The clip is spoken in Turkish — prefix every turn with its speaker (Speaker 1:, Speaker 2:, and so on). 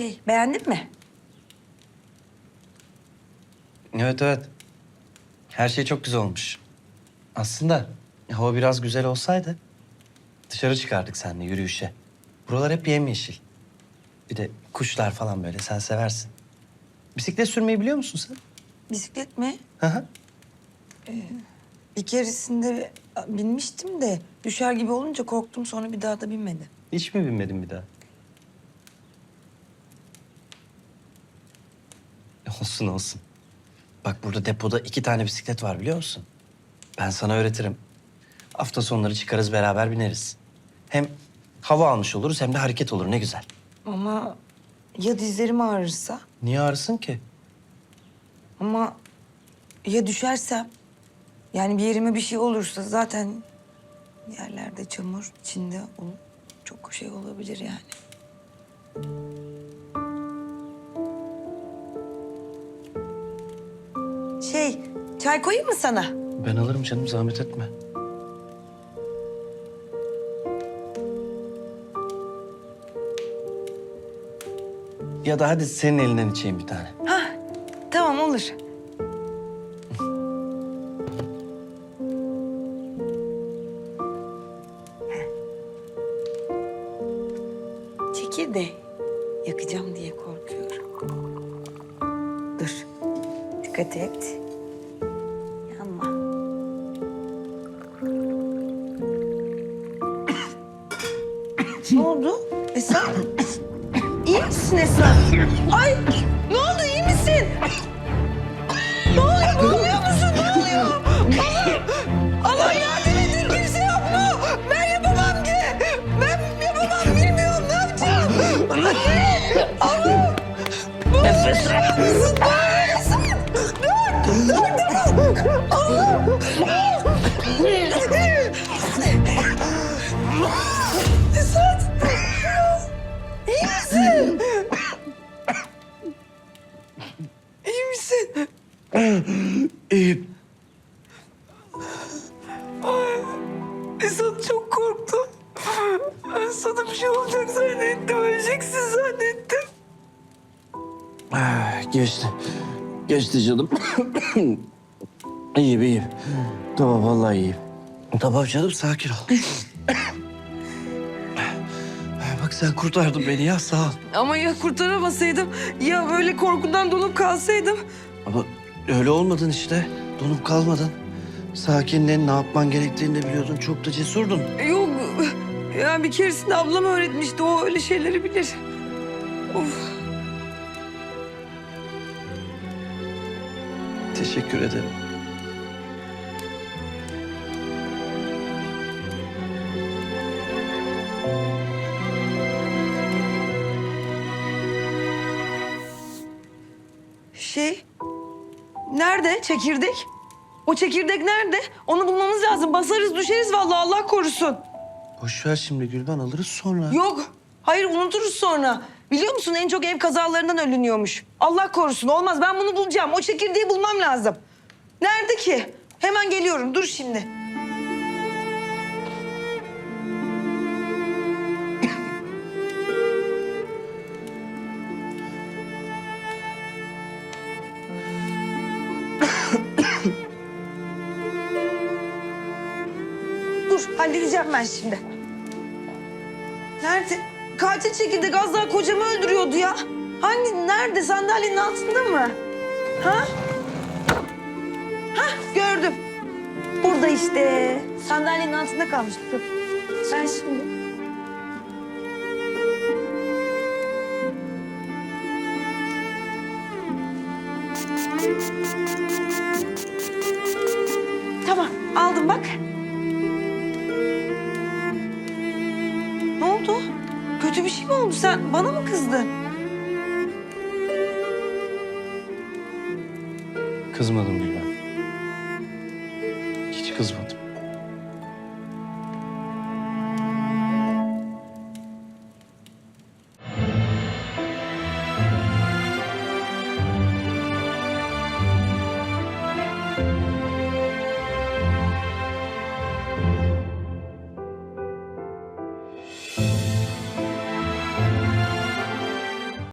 Speaker 1: Şey, beğendin mi?
Speaker 2: Evet evet. Her şey çok güzel olmuş. Aslında hava biraz güzel olsaydı dışarı çıkardık seninle yürüyüşe. Buralar hep yemyeşil. Bir de kuşlar falan böyle sen seversin. Bisiklet sürmeyi biliyor musun sen?
Speaker 1: Bisiklet mi?
Speaker 2: Hı hı.
Speaker 1: Bir keresinde binmiştim de düşer gibi olunca korktum sonra bir daha da binmedim.
Speaker 2: Hiç mi binmedin bir daha? Olsun olsun. Bak burada depoda iki tane bisiklet var biliyor musun? Ben sana öğretirim. Hafta sonları çıkarız beraber bineriz. Hem hava almış oluruz hem de hareket olur ne güzel.
Speaker 1: Ama ya dizlerim ağrırsa?
Speaker 2: Niye ağrısın ki?
Speaker 1: Ama ya düşersem? Yani bir yerime bir şey olursa zaten yerlerde çamur içinde ol- çok şey olabilir yani. Şey, çay koyayım mı sana?
Speaker 2: Ben alırım canım zahmet etme. Ya da hadi senin elinden içeyim bir tane.
Speaker 1: Ha, tamam olur. Çekil de yakacağım diye korkuyorum. Dur. Dikkat et. İyi misin Esra? Ay ne oldu iyi misin? Ne oluyor? Boğuluyor musun? Ne oluyor? Allah! Allah yardım edin kimse yok mu? Ben yapamam ki. Ben yapamam bilmiyorum ne yapacağım. Anne! Allah! Nefes alıyorsun.
Speaker 2: İyiyim.
Speaker 1: Esat çok korktum. Ben sana bir şey olacak zannettim. Öleceksin zannettim.
Speaker 2: Ah, Geçti. Geçti canım. iyiyim iyiyim. Tamam vallahi iyiyim. Tamam canım sakin ol. Bak sen kurtardın beni ya sağ ol.
Speaker 1: Ama ya kurtaramasaydım, ya böyle korkudan donup kalsaydım.
Speaker 2: Ama öyle olmadın işte. Donup kalmadın. Sakinle ne yapman gerektiğini de biliyordun. Çok da cesurdun.
Speaker 1: Yok, ya bir keresinde ablam öğretmişti. O öyle şeyleri bilir. Of.
Speaker 2: Teşekkür ederim.
Speaker 1: Şey, nerede çekirdek? O çekirdek nerede? Onu bulmamız lazım. Basarız düşeriz vallahi Allah korusun.
Speaker 2: Boş ver şimdi Gülben alırız sonra.
Speaker 1: Yok. Hayır unuturuz sonra. Biliyor musun en çok ev kazalarından ölünüyormuş. Allah korusun olmaz ben bunu bulacağım. O çekirdeği bulmam lazım. Nerede ki? Hemen geliyorum dur şimdi. Dur halledeceğim ben şimdi. Nerede? Katil çekirdek az kocamı öldürüyordu ya. Hangi, nerede? Sandalyenin altında mı? Ha? Ha, gördüm. Burada işte. Sandalyenin altında kalmıştı. Dur. Ben şimdi... Tamam, aldım bak. Bir şey mi oldu? Sen bana mı kızdın?
Speaker 2: Kızmadım Gülben. Hiç kızmadım.